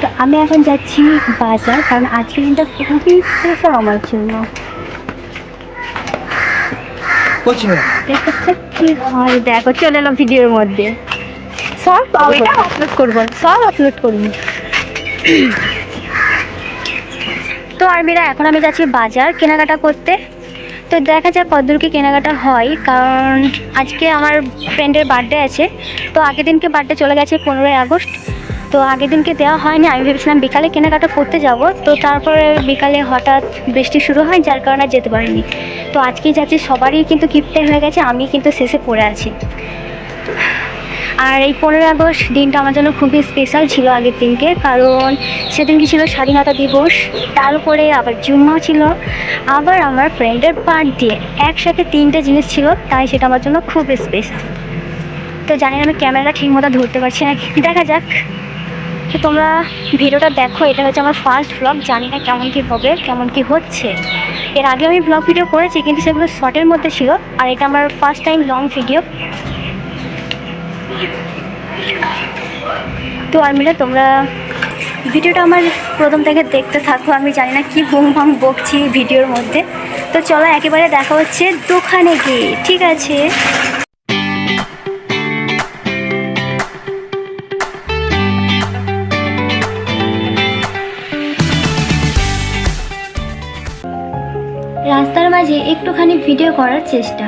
তো আমি এখন যাচ্ছি বাজার কারণ আজকে দিনটা খুবই স্পেশাল আমার জন্য। কি হয় দেখো চলে এলাম ভিডিওর মধ্যে। সব এটা আপলোড করব সব আপলোড করব। তো আর মেয়েরা এখন আমি যাচ্ছি বাজার কেনাকাটা করতে। তো দেখা যাক কতদূর কি কেনাকাটা হয়, কারণ আজকে আমার ফ্রেন্ডের বার্থডে আছে। তো আগের দিনকে বার্থডে চলে গেছে পনেরোই আগস্ট। তো আগের দিনকে দেওয়া হয়নি, আমি ভেবেছিলাম বিকালে কেনাকাটা করতে যাব। তো তারপরে বিকালে হঠাৎ বৃষ্টি শুরু হয়, যার কারণে যেতে পারিনি। তো আজকে যাচ্ছি, সবারই কিন্তু গিফটে হয়ে গেছে আমি কিন্তু শেষে পড়ে আছি। আর এই পনেরোই আগস্ট দিনটা আমার জন্য খুবই স্পেশাল ছিল আগের দিনকে, কারণ সেদিনকে ছিল? স্বাধীনতা দিবস। তার উপরে আবার জুম্মা ছিল। আবার আমার ফ্রেন্ডের বার্থডে একসাথে তিনটে জিনিস ছিল, তাই সেটা আমার জন্য খুব স্পেশাল তো জানি আমি ক্যামেরাটা ঠিক মতো ধরতে পারছি না। দেখা যাক। তো তোমরা ভিডিওটা দেখো, এটা হচ্ছে আমার ফার্স্ট ব্লগ জানি না কেমন কী হবে, কেমন কী হচ্ছে। এর আগে আমি ব্লগ ভিডিও করেছি, কিন্তু সেগুলো শর্টের মধ্যে ছিল। আর এটা আমার ফার্স্ট টাইম লং ভিডিও তো আর্মিরা তোমরা ভিডিওটা আমার প্রথম থেকে দেখতে থাকো, আমি জানি না কি বুম ভাম বকছি ভিডিওর মধ্যে। তো চলো, একেবারে দেখা হচ্ছে দোকানে গিয়ে, ঠিক আছে? রাস্তার মাঝে একটুখানি ভিডিও করার চেষ্টা।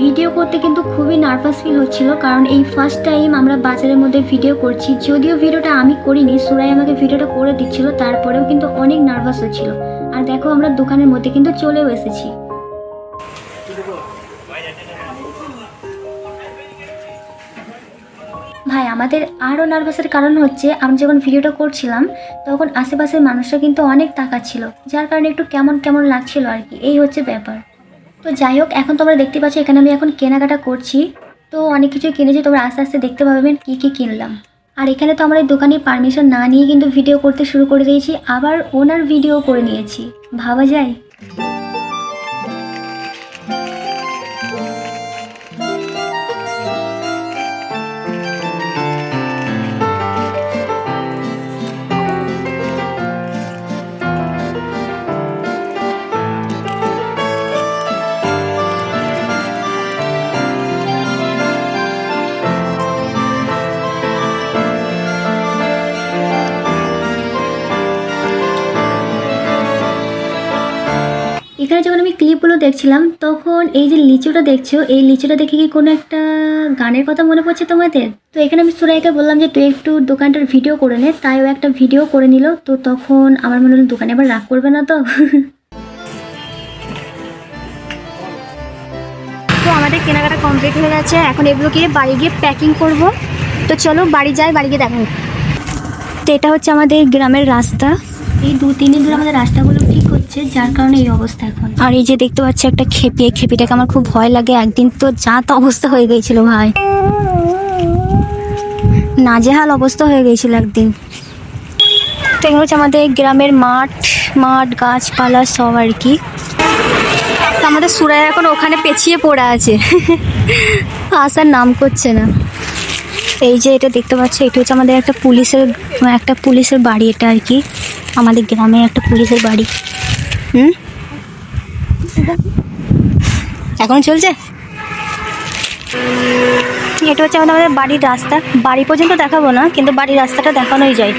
ভিডিও করতে কিন্তু খুবই নার্ভাস ফিল হচ্ছিল, কারণ এই ফার্স্ট টাইম আমরা বাজারের মধ্যে ভিডিও করছি। যদিও ভিডিওটা আমি করিনি, সুরাই আমাকে ভিডিওটা করে দিচ্ছিল, তারপরেও কিন্তু অনেক নার্ভাস হচ্ছিল। আর দেখো আমরা দোকানের মধ্যে কিন্তু চলেও এসেছি। ভাই, আমাদের আরও নার্ভাসের কারণ হচ্ছে, আমি যখন ভিডিওটা করছিলাম, তখন আশেপাশের মানুষরা কিন্তু অনেক তাকাচ্ছিল, যার কারণে একটু কেমন কেমন লাগছিল আর কি। এই হচ্ছে ব্যাপার। তো যাই হোক, এখন তোমরা দেখতে পাচ্ছ এখানে আমি এখন কেনাকাটা করছি। তো অনেক কিছু কিনেছি, তোমরা আস্তে আস্তে দেখতে পাবেন কী কী কিনলাম। আর এখানে তো আমরা এই দোকানে পারমিশন না নিয়ে কিন্তু ভিডিও করতে শুরু করে দিয়েছি, আবার ওনার ভিডিও করে নিয়েছি। ভাবা যায়? ক্লিপগুলো দেখছিলাম তখন এই যে লিচুটা দেখছ এই লিচুটা দেখে কি কোনো একটা গানের কথা মনে পড়ছে তোমাদের? তো এখানে আমি সুরাইকে বললাম যে তুই একটু দোকানটার ভিডিও করে নে। তাই ও একটা ভিডিও করে নিল তো তখন আমার মনে হলো দোকানে আবার রাগ করবে না তো? তো আমাদের কেনাকাটা কমপ্লিট হয়ে গেছে এখন এগুলোকে বাড়ি গিয়ে প্যাকিং করব। তো চলো বাড়ি যাই বাড়ি গিয়ে দেখো। তো এটা হচ্ছে আমাদের গ্রামের রাস্তা। এই দু তিন দিন ধরে আমাদের রাস্তাগুলো ঠিক হচ্ছে, যার কারণে এই অবস্থা এখন। আর এই যে দেখতে পাচ্ছি একটা খেপি খেপিটাকে আমার খুব ভয় লাগে। একদিন তো যা তো অবস্থা হয়ে গিয়েছিল ভাই। নাজেহাল অবস্থা হয়ে গিয়েছিল একদিন। তো এগুলো হচ্ছে আমাদের গ্রামের মাঠ মাঠ, গাছপালা সব আর কি। আমাদের সুরাই এখন ওখানে পেছিয়ে পড়ে আছে। আসার নাম করছে না। এই যে এটা দেখতে পাচ্ছ, এটা হচ্ছে আমাদের একটা পুলিশের একটা পুলিশের বাড়ি এটা আর কি। আমাদের গ্রামে একটা পুলিশের বাড়ি। হুম? এখন চলছে? এটা হচ্ছে আমাদের বাড়ির রাস্তা। বাড়ি পর্যন্ত দেখাবো না, কিন্তু বাড়ির রাস্তাটা দেখানোই যায়।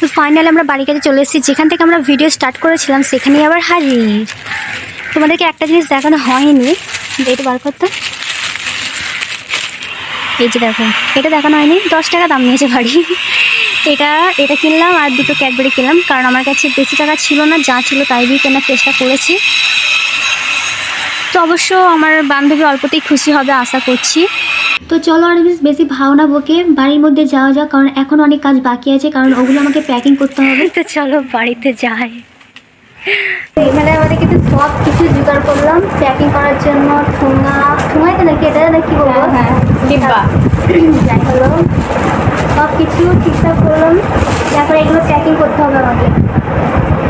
তো ফাইনালি আমরা বাড়ি কাছে চলে এসেছি। যেখান থেকে আমরা ভিডিও স্টার্ট করেছিলাম, সেখানেই আবার হাজির। তোমাদেরকে একটা জিনিস দেখানো হয়নি। এটা বার করতে। এই যে দেখো, এটা দেখানো হয়নি। দশ টাকা দাম নিয়েছে বাড়ি। এটা এটা কিনলাম আর দুটো ক্যাডবেরি কিনলাম কারণ আমার কাছে বেশি টাকা ছিল না যা ছিল তাই দিয়ে কেনার চেষ্টা করেছি। তো অবশ্য আমার বান্ধবী অল্পতেই খুশি হবে আশা করছি। তো চলো আর বেশ ভাওনা বকে বাড়ির মধ্যে যাওয়া যাক কারণ এখন অনেক কাজ বাকি আছে কারণ ওগুলো আমাকে প্যাকিং করতে হবে। তো চলো বাড়িতে যাই। এখানে আমাদের কিন্তু সব কিছু জোগাড় করলাম প্যাকিং করার জন্য ঠোঙা ঠোঙাই তো নাকি এটা নাকি বলব? হ্যাঁ ডিব্বা। যাই হলো সব কিছু ঠিকঠাক করলাম। তারপরে এগুলো প্যাকিং করতে হবে আমাকে।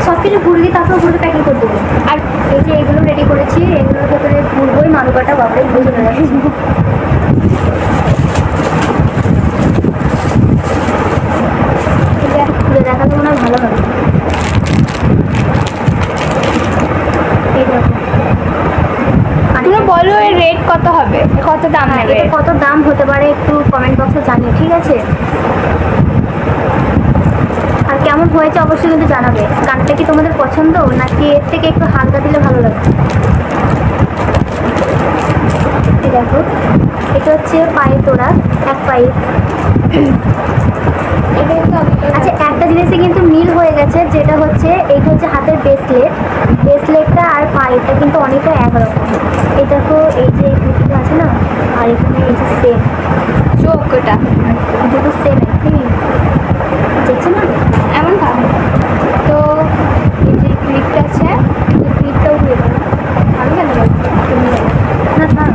সব কিছু ঘুরবি তারপর ঘুরে প্যাকিং করে দেবো আর এই যে এগুলো রেডি করেছি এগুলোর ভেতরে ঘুরবোই মালুকাটা বাবারে বুঝে মনে হয় ভালো হবে। বলো এর রেট কত হবে? কত দাম হ্যাঁ, কত দাম হতে পারে একটু কমেন্ট বক্সে জানিও ঠিক আছে আর কেমন হয়েছে অবশ্যই কিন্তু জানাবে। কানটা কি তোমাদের পছন্দ নাকি এর থেকে একটু হালকা দিলে ভালো লাগে দেখো এটা হচ্ছে পায়ে তোড়া এক পায়ে। এটা আচ্ছা একটা জিনিসে কিন্তু মিল হয়ে গেছে যেটা হচ্ছে এইটা হচ্ছে হাতের ব্রেসলেট ব্রেসলেটটা আর পায়েরটা কিন্তু অনেকটা একরকম। এই দেখো এই যে আছে না আর এখানে এই যে সেম চোখ ওটা। দুটো সেম একই। দেখছ না এমন ভাব তো এই যে ক্লিপটা আছে এই ক্লিপটা উঠিয়ে দেবো আমি কেন বলছি তুমি জানো। না না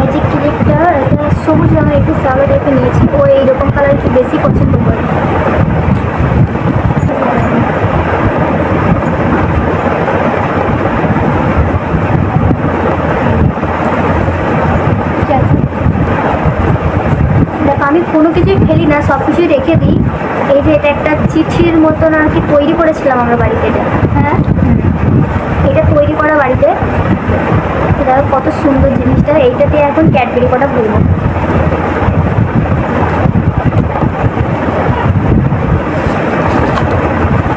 এই যে ক্লিপটা এটা সবুজ রঙের একটু সালো টাইপের নিয়েছি ও এইরকম কালার একটু বেশি পছন্দ করে ঠিক আছে দেখো আমি কোনো কিছুই ফেলি না সব কিছুই রেখে দিই। এই যে এটা একটা চিঠির মতন আর কি তৈরি করেছিলাম আমরা বাড়িতে এটা। হ্যাঁ? এটা তৈরি করা বাড়িতে। কত সুন্দর জিনিসটা। এইটা দিয়ে এখন ক্যাডবেরি কটা বলব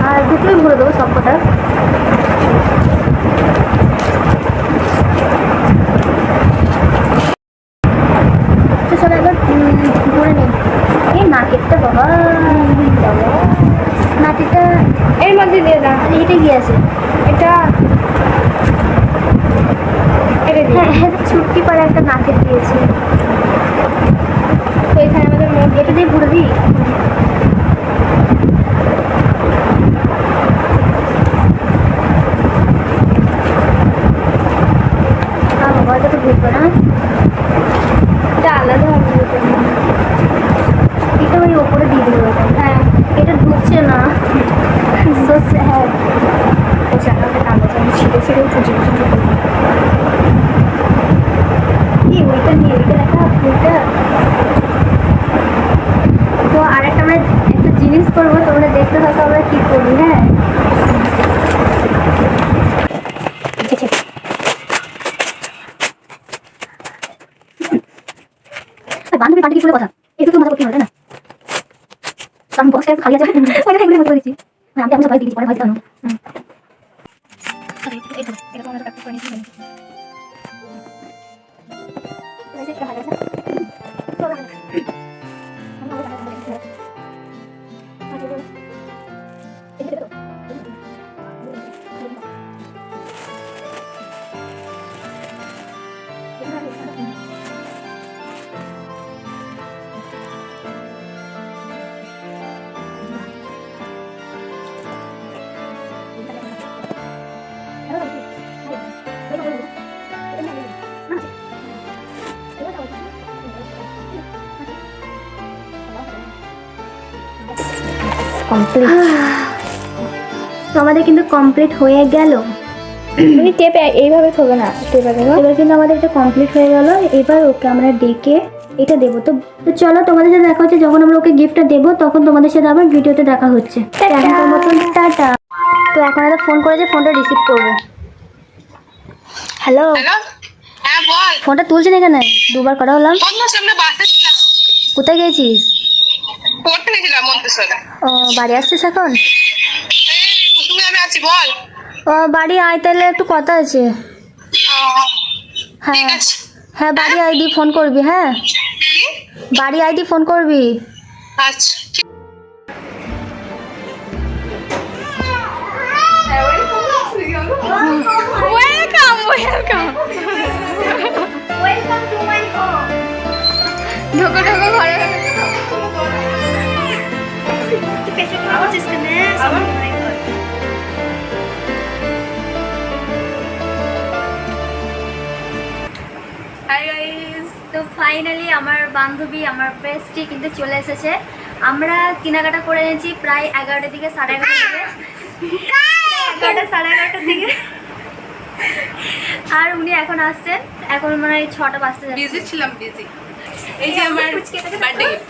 আর দুটোই ভরে দেবো সব কটা তো চলো এবার উম, ভরে নিই এই নাকেরটা বাবা বাবা নাকেরটা এর মধ্যে দিয়ে দাও এইটা কি আছে এটা এটা হ্যাঁ হ্যাঁ ছুটকি পাড়া একটা নাকের দিয়েছে। তো এখানে আমাদের মোট এটা দিয়ে ভরে দিই? এটা এটা আলাদা হবে। এটা ওই ওপরে দিয়ে দেবো। এটা হ্যাঁ। এটা ঢুকছে না সো স্যাড ও জানাবে না বলছে আমি ছিঁড়ে ছিঁড়ে খুঁজে খুঁজে কি ওইটা নিয়ে ওইটা দেখা ওইটা তো আর একটা আমরা একটা জিনিস করব তোমরা দেখতে থাকো আমরা কি করি হ্যাঁ বান্ধবী পার্টি ফুলে কথা এটা তো মজা করতে হবে না কারণ বক্সটা খালি আছে। ওইটা এগুলো মতো দিচ্ছি আমি আমি সবাই দিচ্ছি পরে জানো এটা এটা তোমার কাছে করে নিচ্ছি কমপ্লিট তো আমাদের কিন্তু কমপ্লিট হয়ে গেল। তুমি টেপ এইভাবে থবে না টেপে এবার কিন্তু আমাদের এটা কমপ্লিট হয়ে গেল। এবার ওকে আমরা ডেকে এটা দেবো। তো তো চলো তোমাদের সাথে দেখা হচ্ছে। যখন আমরা ওকে গিফটটা দেবো তখন তোমাদের সাথে আবার ভিডিওতে দেখা হচ্ছে। টাটা। এখনকার মতন টাটা। তো এখন একটা ফোন করেছে ফোনটা রিসিভ করব। হ্যালো হ্যালো হ্যাঁ বল। ফোনটা তুলছে না কেন দুবার করা হলাম কোথায় গেছিস পড়তে গেছিলাম মন্তেশ্বরে ও বাড়ি আসছিস এখন? তুমি আমি আছি বল। ও বাড়ি আয় তাহলে একটু কথা আছে। হ্যাঁ। হ্যাঁ বাড়ি আইডি ফোন করবি হ্যাঁ? বাড়ি আইডি ফোন করবি? আচ্ছা হাই গাইস তো ফাইনালি আমার বান্ধবী আমার প্রেসটি কিন্তু চলে এসেছে। আমরা কেনাকাটা করে এনেছি প্রায় এগারোটার দিকে সাড়ে এগারোটার দিকে। এগারোটা সাড়ে এগারোটার দিকে। আর উনি এখন আসছেন। এখন মানে হয় ছটা বাজতে যাচ্ছে। বিজি ছিলাম বিজি এই যে আমার বার্থডে